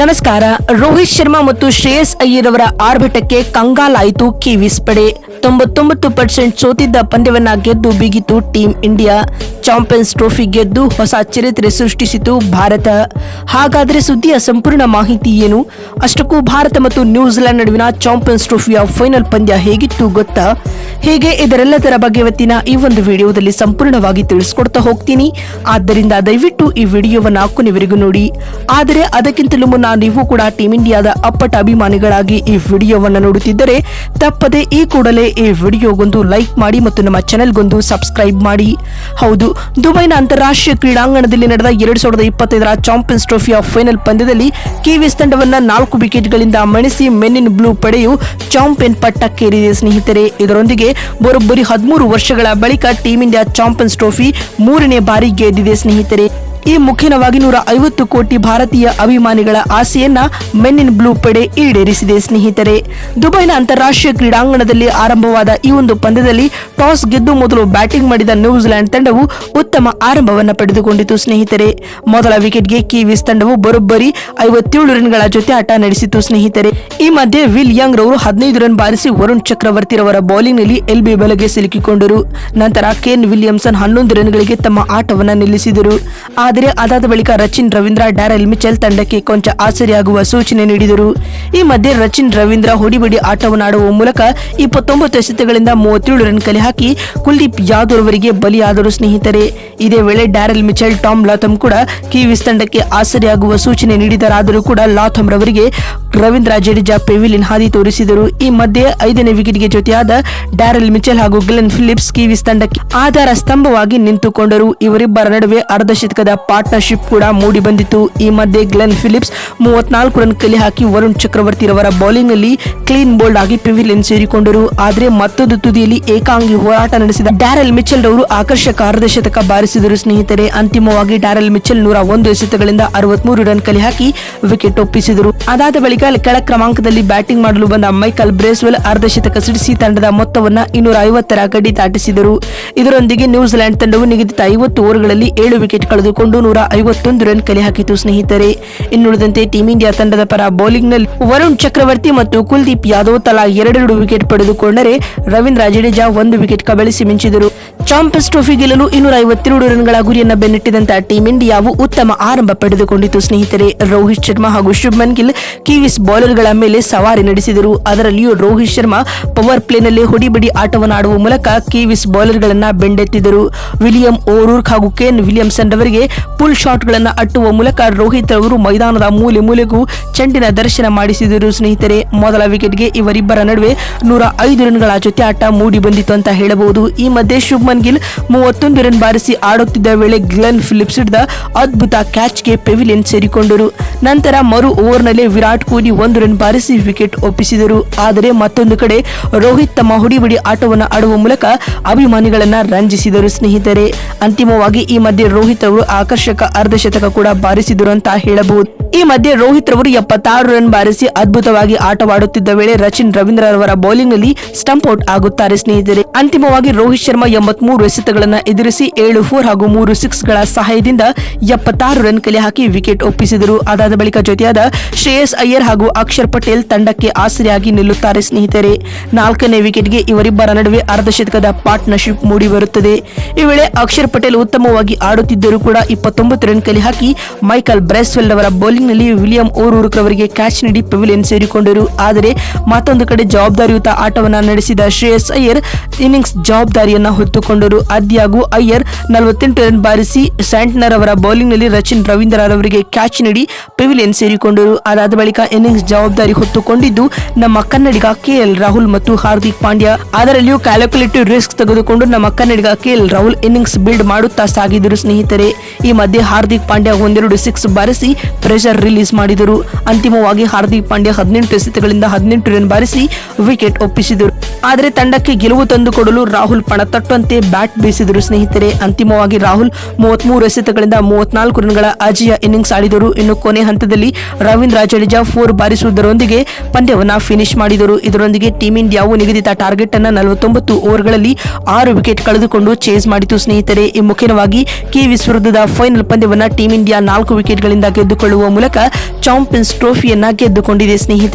ನಮಸ್ಕಾರ. ರೋಹಿತ್ ಶರ್ಮಾ ಮತ್ತು ಶ್ರೇಯಸ್ ಅಯ್ಯರ್ ಅವರ ಆರ್ಭಟಕ್ಕೆ ಕಂಗಾಲಾಯಿತು ಕಿವೀಸ್ ಪಡೆ. ತೊಂಬತ್ತೊಂಬತ್ತು ಪರ್ಸೆಂಟ್ ಸೋತಿದ್ದ ಪಂದ್ಯವನ್ನ ಗೆದ್ದು ಬಿಗಿತು ಟೀಂ ಇಂಡಿಯಾ. ಚಾಂಪಿಯನ್ಸ್ ಟ್ರೋಫಿ ಗೆದ್ದು ಹೊಸ ಚರಿತ್ರೆ ಸೃಷ್ಟಿಸಿತು ಭಾರತ. ಹಾಗಾದರೆ ಸುದ್ದಿಯ ಸಂಪೂರ್ಣ ಮಾಹಿತಿ ಏನು? ಅಷ್ಟಕ್ಕೂ ಭಾರತ ಮತ್ತು ನ್ಯೂಜಿಲೆಂಡ್ ನಡುವಿನ ಚಾಂಪಿಯನ್ಸ್ ಟ್ರೋಫಿಯ ಫೈನಲ್ ಪಂದ್ಯ ಹೇಗಿತ್ತು ಗೊತ್ತಾ? ಹೇಗೆ ಇದರೆಲ್ಲದರ ಬಗ್ಗೆ ಇವತ್ತಿನ ಈ ಒಂದು ವಿಡಿಯೋದಲ್ಲಿ ಸಂಪೂರ್ಣವಾಗಿ ತಿಳಿಸ್ಕೊಡ್ತಾ ಹೋಗ್ತೀನಿ. ಆದ್ದರಿಂದ ದಯವಿಟ್ಟು ಈ ವಿಡಿಯೋವನ್ನು ಕೊನೆವರೆಗೂ ನೋಡಿ. ಆದರೆ ಅದಕ್ಕಿಂತಲೂ ಮುನ್ನ ನೀವು ಕೂಡ ಟೀಂ ಇಂಡಿಯಾದ ಅಪ್ಪಟ ಅಭಿಮಾನಿಗಳಾಗಿ ಈ ವಿಡಿಯೋವನ್ನು ನೋಡುತ್ತಿದ್ದರೆ ತಪ್ಪದೆ ಈ ಕೂಡಲೇ ಈ ವಿಡಿಯೋಗೊಂದು ಲೈಕ್ ಮಾಡಿ ಮತ್ತು ನಮ್ಮ ಚಾನೆಲ್ಗೊಂದು ಸಬ್ಸ್ಕ್ರೈಬ್ ಮಾಡಿ. ಹೌದು, ದುಬೈನ ಅಂತಾರಾಷ್ಟ್ರೀಯ ಕ್ರೀಡಾಂಗಣದಲ್ಲಿ ನಡೆದ ಎರಡ್ ಸಾವಿರದ ಇಪ್ಪತ್ತೈದರ ಚಾಂಪಿಯನ್ಸ್ ಟ್ರೋಫಿಯ ಫೈನಲ್ ಪಂದ್ಯದಲ್ಲಿ ಕಿವಿಸ್ ತಂಡವನ್ನು ನಾಲ್ಕು ವಿಕೆಟ್ಗಳಿಂದ ಮಣಿಸಿ ಮೆನ್ನಿನ್ ಬ್ಲೂ ಪಡೆಯು ಚಾಂಪಿಯನ್ ಪಟ್ಟಕ್ಕೇರಿದೆ ಸ್ನೇಹಿತರೆ. ಇದರೊಂದಿಗೆ ಬರೋಬ್ಬರಿ ಹದಿಮೂರು ವರ್ಷಗಳ ಬಳಿಕ ಟೀಂ ಇಂಡಿಯಾ ಚಾಂಪಿಯನ್ಸ್ ಟ್ರೋಫಿ ಮೂರನೇ ಬಾರಿ ಗೆದ್ದಿದೆ ಸ್ನೇಹಿತರೆ. ಈ ಮುಖ್ಯವಾಗಿ ನೂರ ಐವತ್ತು ಕೋಟಿ ಭಾರತೀಯ ಅಭಿಮಾನಿಗಳ ಆಸೆಯನ್ನ ಮೆನ್ ಇನ್ ಬ್ಲೂ ಪಡೆ ಈಡೇರಿಸಿದೆ, ಸ್ನೇಹಿತರೆ. ದುಬೈನ ಅಂತಾರಾಷ್ಟ್ರೀಯ ಕ್ರೀಡಾಂಗಣದಲ್ಲಿ ಆರಂಭವಾದ ಈ ಒಂದು ಪಂದ್ಯದಲ್ಲಿ ಟಾಸ್ ಗೆದ್ದು ಮೊದಲು ಬ್ಯಾಟಿಂಗ್ ಮಾಡಿದ ನ್ಯೂಜಿಲೆಂಡ್ ತಂಡವು ಉತ್ತಮ ಆರಂಭವನ್ನು ಪಡೆದುಕೊಂಡಿತು, ಸ್ನೇಹಿತರೆ. ಮೊದಲ ವಿಕೆಟ್ಗೆ ಕಿವೀಸ್ ತಂಡವು ಬರೋಬ್ಬರಿ ಐವತ್ತೇಳು ರನ್ಗಳ ಜೊತೆ ಆಟ ನಡೆಸಿತು, ಸ್ನೇಹಿತರೆ. ಈ ಮಧ್ಯೆ ವಿಲ್ ಯಂಗ್ ರವರು ಹದಿನೈದು ರನ್ ಬಾರಿಸಿ ವರುಣ್ ಚಕ್ರವರ್ತಿ ರವರ ಬೌಲಿಂಗ್ನಲ್ಲಿ ಎಲ್ಬಿ ಬಲೆಗೆ ಸಿಲುಕಿಕೊಂಡರು. ನಂತರ ಕೇನ್ ವಿಲಿಯಮ್ಸನ್ ಹನ್ನೊಂದು ರನ್ಗಳಿಗೆ ತಮ್ಮ ಆಟವನ್ನು ನಿಲ್ಲಿಸಿದರು. ಆದರೆ ಅದಾದ ಬಳಿಕ ರಚಿನ್ ರವೀಂದ್ರ ಡ್ಯಾರೆಲ್ ಮಿಚೆಲ್ ತಂಡಕ್ಕೆ ಕೊಂಚ ಆಸರಿಯಾಗುವ ಸೂಚನೆ ನೀಡಿದರು. ಈ ಮಧ್ಯೆ ರಚಿನ್ ರವೀಂದ್ರ ಹೊಡಿಬಡಿ ಆಟವನ್ನಾಡುವ ಮೂಲಕ ಇಪ್ಪತ್ತೊಂಬತ್ತು ಎಸೆತಗಳಿಂದ ಮೂವತ್ತೇಳು ರನ್ ಕಲೆ ಹಾಕಿ ಕುಲ್ದೀಪ್ ಯಾದವ್ ಅವರಿಗೆ ಬಲಿಯಾದರು ಸ್ನೇಹಿತರೆ. ಇದೇ ವೇಳೆ ಡ್ಯಾರೆಲ್ ಮಿಚೆಲ್, ಟಾಮ್ ಲಾಥಮ್ ಕೂಡ ಕಿವೀಸ್ ತಂಡಕ್ಕೆ ಆಸರಿಯಾಗುವ ಸೂಚನೆ ನೀಡಿದರಾದರೂ ಕೂಡ ಲಾಥಮ್ ರವರಿಗೆ ರವೀಂದ್ರ ಜಡೇಜಾ ಪೆವಿಲಿನ್ ಹಾದಿ ತೋರಿಸಿದರು. ಈ ಮಧ್ಯೆ ಐದನೇ ವಿಕೆಟ್ಗೆ ಜೊತೆಯಾದ ಡ್ಯಾರೆಲ್ ಮಿಚೆಲ್ ಹಾಗೂ ಗ್ಲೆನ್ ಫಿಲಿಪ್ಸ್ ಕಿವೀಸ್ ತಂಡಕ್ಕೆ ಆಧಾರ ಸ್ತಂಭವಾಗಿ ನಿಂತುಕೊಂಡರು. ಇವರಿಬ್ಬರ ನಡುವೆ ಅರ್ಧ ಶತಕದ ಪಾರ್ಟ್ನರ್ಶಿಪ್ ಕೂಡ ಮೂಡಿ ಬಂದಿತ್ತು. ಈ ಮಧ್ಯೆ ಗ್ಲೆನ್ ಫಿಲಿಪ್ಸ್ ಮೂವತ್ನಾಲ್ಕು ರನ್ ಕಲೆ ಹಾಕಿ ವರುಣ್ ಚಕ್ರವರ್ತಿ ರವರ ಬೌಲಿಂಗ್ನಲ್ಲಿ ಕ್ಲೀನ್ ಬೋಲ್ಡ್ ಆಗಿ ಪಿವಿಲಿಯನ್ ಸೇರಿಕೊಂಡರು. ಆದರೆ ಮತ್ತೊಂದು ತುದಿಯಲ್ಲಿ ಏಕಾಂಗಿ ಹೋರಾಟ ನಡೆಸಿದ ಡ್ಯಾರೆಲ್ ಮಿಚೆಲ್ ರವರು ಆಕರ್ಷಕ ಅರ್ಧ ಶತಕ ಬಾರಿಸಿದರು. ಸ್ನೇಹಿತರೆ, ಅಂತಿಮವಾಗಿ ಡ್ಯಾರೆಲ್ ಮಿಚೆಲ್ ನೂರ ಒಂದು ಎಸೆತಗಳಿಂದ ಅರವತ್ಮೂರು ರನ್ ಕಲೆ ಹಾಕಿ ವಿಕೆಟ್ ಒಪ್ಪಿಸಿದರು. ಅದಾದ ಬಳಿಕ ಕೆಳ ಕ್ರಮಾಂಕದಲ್ಲಿ ಬ್ಯಾಟಿಂಗ್ ಮಾಡಲು ಬಂದ ಮೈಕಲ್ ಬ್ರೇಸ್ವೆಲ್ ಅರ್ಧ ಶತಕ ಸಿಡಿಸಿ ತಂಡದ ಮೊತ್ತವನ್ನು ಇನ್ನೂರ ಐವತ್ತರ ಗಡಿ ದಾಟಿಸಿದರು. ಇದರೊಂದಿಗೆ ನ್ಯೂಜಿಲೆಂಡ್ ತಂಡವು ನಿಗದಿತ ಐವತ್ತು ಓವರ್ಗಳಲ್ಲಿ ಏಳು ವಿಕೆಟ್ ಕಳೆದುಕೊಂಡು ನೂರ ಐವತ್ತೊಂದು ರನ್ ಕಲೆ ಹಾಕಿತು ಸ್ನೇಹಿತರೆ. ಇನ್ನುಳಿದಂತೆ ಟೀಂ ಇಂಡಿಯಾ ತಂಡದ ಪರ ಬೌಲಿಂಗ್ನಲ್ಲಿ ವರುಣ್ ಚಕ್ರವರ್ತಿ ಮತ್ತು ಕುಲ್ದೀಪ್ ಯಾದವ್ ತಲಾ ಎರಡೆರಡು ವಿಕೆಟ್ ಪಡೆದುಕೊಂಡರೆ ರವೀಂದ್ರ ಜಡೇಜಾ ಒಂದು ವಿಕೆಟ್ ಕಬಳಿಸಿ ಮಿಂಚಿದರು. ಚಾಂಪಿಯನ್ಸ್ ಟ್ರೋಫಿ ಗೆಲ್ಲಲು ಇನ್ನೂರ ಐವತ್ತೆರಡು ರನ್ಗಳ ಗುರಿಯನ್ನು ಬೆನ್ನಟ್ಟಿದಂತ ಟೀಂ ಇಂಡಿಯಾವು ಉತ್ತಮ ಆರಂಭ ಪಡೆದುಕೊಂಡಿತು ಸ್ನೇಹಿತರೆ. ರೋಹಿತ್ ಶರ್ಮಾ ಹಾಗೂ ಶುಭ್ಮನ್ ಗಿಲ್ ಕಿವೀಸ್ ಬೌಲರ್ಗಳ ಮೇಲೆ ಸವಾರಿ ನಡೆಸಿದರು. ಅದರಲ್ಲಿಯೂ ರೋಹಿತ್ ಶರ್ಮಾ ಪವರ್ ಪ್ಲೇನಲ್ಲಿ ಹೊಡಿಬಡಿ ಆಟವನ್ನಾಡುವ ಮೂಲಕ ಕಿವೀಸ್ ಬೌಲರ್ಗಳನ್ನು ಬೆಂಡೆತ್ತಿದರು. ವಿಲಿಯಂ ಓರೂರ್ಕ್ ಹಾಗೂ ಕೇನ್ ವಿಲಿಯಮ್ಸನ್ ರವರಿಗೆ ಪುಲ್ ಶಾಟ್ಗಳನ್ನು ಅಟ್ಟುವ ಮೂಲಕ ರೋಹಿತ್ ಅವರು ಮೈದಾನದ ಮೂಲೆ ಮೂಲೆಗೂ ಚೆಂಡಿನ ದರ್ಶನ ಮಾಡಿಸಿದರು. ಸ್ನೇಹಿತರೆ, ಮೊದಲ ವಿಕೆಟ್ಗೆ ಇವರಿಬ್ಬರ ನಡುವೆ ನೂರ ಐದು ರನ್ಗಳ ಜೊತೆ ಆಟ ಮೂಡಿ ಬಂದಿತ್ತು ಅಂತ ಹೇಳಬಹುದು. ಈ ಮಧ್ಯೆ ಶುಭ್ಮನ್ ಗಿಲ್ ಮೂವತ್ತೊಂದು ರನ್ ಬಾರಿಸಿ ಆಡುತ್ತಿದ್ದ ವೇಳೆ ಗ್ಲೆನ್ ಫಿಲಿಪ್ಸ್ ಹಿಡಿದ ಅದ್ಭುತ ಕ್ಯಾಚ್ಗೆ ಪೆವಿಲಿಯನ್ ಸೇರಿಕೊಂಡರು. ನಂತರ ಮರು ಓವರ್ನಲ್ಲಿ ವಿರಾಟ್ ಕೊಹ್ಲಿ ಒಂದು ರನ್ ಬಾರಿಸಿ ವಿಕೆಟ್ ಒಪ್ಪಿಸಿದರು. ಆದರೆ ಮತ್ತೊಂದು ಕಡೆ ರೋಹಿತ್ ತಮ್ಮ ಹುಡಿಬಡಿ ಆಟವನ್ನು ಆಡುವ ಮೂಲಕ ಅಭಿಮಾನಿಗಳನ್ನ ರಂಜಿಸಿದರು. ಸ್ನೇಹಿತರೆ, ಅಂತಿಮವಾಗಿ ಈ ಮಧ್ಯೆ ರೋಹಿತ್ ಅವರು ಆಕರ್ಷಕ ಅರ್ಧಶತಕ ಕೂಡ ಬಾರಿಸಿದರು ಅಂತ ಹೇಳಬಹುದು. ಈ ಮಧ್ಯೆ ರೋಹಿತ್ ರವರು ಎಪ್ಪತ್ತಾರು ರನ್ ಬಾರಿಸಿ ಅದ್ಭುತವಾಗಿ ಆಟವಾಡುತ್ತಿದ್ದ ವೇಳೆ ರಚಿನ್ ರವೀಂದ್ರ ರವರ ಬೌಲಿಂಗ್ನಲ್ಲಿ ಸ್ಟಂಪ್ ಔಟ್ ಆಗುತ್ತಾರೆ ಸ್ನೇಹಿತರೆ. ಅಂತಿಮವಾಗಿ ರೋಹಿತ್ ಶರ್ಮಾ ಎಂಬತ್ಮೂರು ಎಸೆತಗಳನ್ನು ಎದುರಿಸಿ ಏಳು, ಫೋರ್ ಹಾಗೂ ಮೂರು ಸಿಕ್ಸ್ಗಳ ಸಹಾಯದಿಂದ ಎಪ್ಪತ್ತಾರು ರನ್ ಕಲೆ ಹಾಕಿ ವಿಕೆಟ್ ಒಪ್ಪಿಸಿದರು. ಅದಾದ ಬಳಿಕ ಜೊತೆಯಾದ ಶ್ರೇಯಸ್ ಅಯ್ಯರ್ ಹಾಗೂ ಅಕ್ಷರ್ ಪಟೇಲ್ ತಂಡಕ್ಕೆ ಆಸರೆಯಾಗಿ ನಿಲ್ಲುತ್ತಾರೆ ಸ್ನೇಹಿತರೆ. ನಾಲ್ಕನೇ ವಿಕೆಟ್ಗೆ ಇವರಿಬ್ಬರ ನಡುವೆ ಅರ್ಧ ಶತಕದ ಪಾರ್ಟ್ನರ್ಶಿಪ್ ಮೂಡಿ ಬರುತ್ತದೆ. ಈ ವೇಳೆ ಅಕ್ಷರ್ ಪಟೇಲ್ ಉತ್ತಮವಾಗಿ ಆಡುತ್ತಿದ್ದರೂ ಕೂಡ ಇಪ್ಪತ್ತೊಂಬತ್ತು ರನ್ ಕಲೆ ಹಾಕಿ ಮೈಕಲ್ ಬ್ರೆಸ್ವೆಲ್ ಅವರ ಬೌಲಿಂಗ್ ನಲ್ಲಿ ವಿಲಿಯಂ ಓರ್ ಅವರಿಗೆ ಕ್ಯಾಚ್ ನೀಡಿ ಪೆವಿಲಿಯನ್ ಸೇರಿಕೊಂಡರು. ಆದರೆ ಮತ್ತೊಂದು ಕಡೆ ಜವಾಬ್ದಾರಿಯುತ ಆಟವನ್ನ ನಡೆಸಿದ ಶ್ರೇಯಸ್ ಅಯ್ಯರ್ ಇನ್ನಿಂಗ್ಸ್ ಜವಾಬ್ದಾರಿಯನ್ನು ಹೊತ್ತುಕೊಂಡರು. ಆದ್ಯಾಗೂ ಅಯ್ಯರ್ ನಲವತ್ತೆಂಟು ರನ್ ಬಾರಿಸಿ ಸ್ಯಾಂಟ್ನರ್ ಅವರ ಬೌಲಿಂಗ್ನಲ್ಲಿ ರಚಿನ್ ರವೀಂದ್ರ ಅವರಿಗೆ ಕ್ಯಾಚ್ ನೀಡಿ ಪೆವಿಲಿಯನ್ ಸೇರಿಕೊಂಡರು. ಅದಾದ ಬಳಿಕ ಇನ್ನಿಂಗ್ಸ್ ಜವಾಬ್ದಾರಿ ಹೊತ್ತುಕೊಂಡಿದ್ದು, ನಮ್ಮ ಕನ್ನಡಿಗ ಕೆಎಲ್ ರಾಹುಲ್ ಮತ್ತು ಹಾರ್ದಿಕ್ ಪಾಂಡ್ಯ. ಅದರಲ್ಲಿಯೂ ಕ್ಯಾಲ್ಕುಲೇಟಿವ್ ರಿಸ್ಕ್ ತೆಗೆದುಕೊಂಡು ನಮ್ಮ ಕನ್ನಡಿಗ ಕೆಎಲ್ ರಾಹುಲ್ ಇನ್ನಿಂಗ್ಸ್ ಬಿಲ್ಡ್ ಮಾಡುತ್ತಾ ಸಾಗಿದರು ಸ್ನೇಹಿತರೆ. ಈ ಮಧ್ಯೆ ಹಾರ್ದಿಕ್ ಪಾಂಡ್ಯ ಒಂದೆರಡು ಸಿಕ್ಸ್ ಬಾರಿಸಿ ಪ್ರೆಷರ್ ರಿಲೀಸ್ ಮಾಡಿದರು. ಅಂತಿಮವಾಗಿ ಹಾರ್ದಿಕ್ ಪಾಂಡ್ಯ ಹದಿನೆಂಟು ಎಸೆತಗಳಿಂದ ಹದಿನೆಂಟು ರನ್ ಬಾರಿಸಿ ವಿಕೆಟ್ ಒಪ್ಪಿಸಿದರು. ಆದರೆ ತಂಡಕ್ಕೆ ಗೆಲುವು ತಂದುಕೊಡಲು ರಾಹುಲ್ ಪಣತಟ್ಟುವಂತೆ ಬ್ಯಾಟ್ ಬೀಸಿದರು ಸ್ನೇಹಿತರೆ. ಅಂತಿಮವಾಗಿ ರಾಹುಲ್ ಮೂವತ್ಮೂರು ಎಸೆತಗಳಿಂದ ಮೂವತ್ನಾಲ್ಕು ರನ್ಗಳ ಅಜಯ ಇನ್ನಿಂಗ್ಸ್ ಆಡಿದರು. ಇನ್ನು ಕೊನೆ ಹಂತದಲ್ಲಿ ರವೀಂದ್ರ ಜಡೇಜಾ ಫೋರ್ ಬಾರಿಸುವುದರೊಂದಿಗೆ ಪಂದ್ಯವನ್ನು ಫಿನಿಶ್ ಮಾಡಿದರು. ಇದರೊಂದಿಗೆ ಟೀಮ್ ಇಂಡಿಯಾವು ನಿಗದಿತ ಟಾರ್ಗೆಟ್ ಅನ್ನು ನಲವತ್ತೊಂಬತ್ತು ಓವರ್ಗಳಲ್ಲಿ ಆರು ವಿಕೆಟ್ ಕಳೆದುಕೊಂಡು ಚೇಸ್ ಮಾಡಿತು ಸ್ನೇಹಿತರೆ. ಈ ಮುಖ್ಯವಾಗಿ ಕಿವೀಸ್ ವಿರುದ್ಧದ ಫೈನಲ್ ಪಂದ್ಯವನ್ನು ಟೀಂ ಇಂಡಿಯಾ ನಾಲ್ಕು ವಿಕೆಟ್ಗಳಿಂದ ಗೆದ್ದುಕೊಳ್ಳುವ ಮೂಲಕ ಚಾಂಪಿಯನ್ಸ್ ಟ್ರೋಫಿಯನ್ನ ಗೆದ್ದುಕೊಂಡಿದೆ ಸ್ನೇಹಿತರೆ.